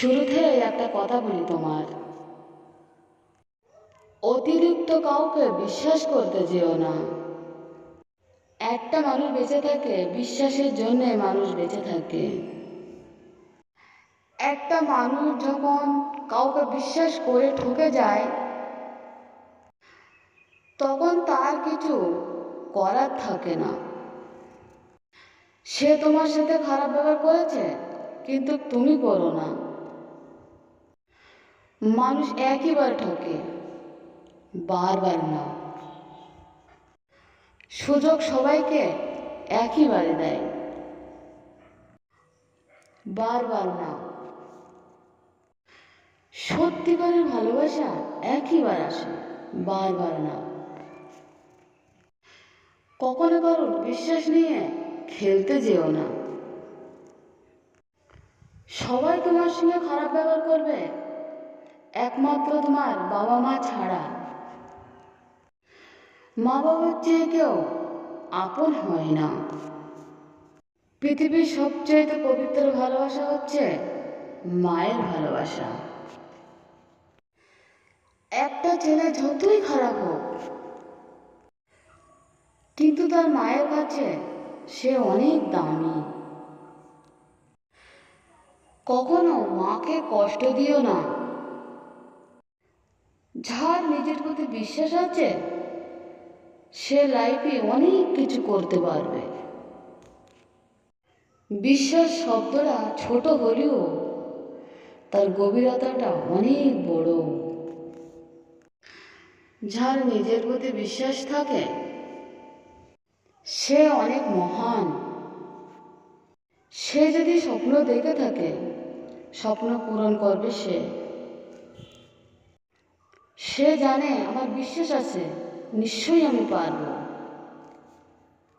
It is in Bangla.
শুরুতে একটা কথা বলি তোমার। অতিরিক্ত কাউকে বিশ্বাস করতে যেও না। একটা মানুষ বেঁচে থাকে, বিশ্বাসের জন্য মানুষ বেঁচে থাকে। একটা মানুষ যখন কাউকে বিশ্বাস করে ঠকে যায়, তখন তার কিছু করার থাকে না। সে তোমার সাথে খারাপ ব্যবহার করেছে, কিন্তু তুমি করো না। মানুষ একইবার ঠকে। বারবার না। সুযোগ সবাইকে একইবারে দেয়। বারবার না। সত্যিকারের ভালোবাসা একইবার আসে। বারবার না। কখনো কারোর বিশ্বাস নিয়ে খেলতে যেও না। সবাই তোমার সঙ্গে খারাপ ব্যবহার করবে। একমাত্র তোমার বাবা মা ছাড়া। মা বাবার চেয়ে কেউ আপন হয় না। পৃথিবীর সবচেয়ে পবিত্র ভালোবাসা হচ্ছে মায়ের ভালোবাসা। একটা ছেলে যতই খারাপ হোক, কিন্তু তার মায়ের কাছে সে অনেক দামি। কখনো মাকে কষ্ট দিও না যার নিজের প্রতি বিশ্বাস আছে, সে লাইফে অনেক কিছু করতে পারবে। বিশ্বাস শব্দটা ছোট হলেও তার গভীরতাটা অনেক বড়। যার নিজের প্রতি বিশ্বাস থাকে, সে অনেক মহান। সে যদি স্বপ্ন দেখে থাকে, স্বপ্ন পূরণ করবে সে। সে জানে আমার বিশ্বাস আছে নিশ্চয়ই আমি পারব।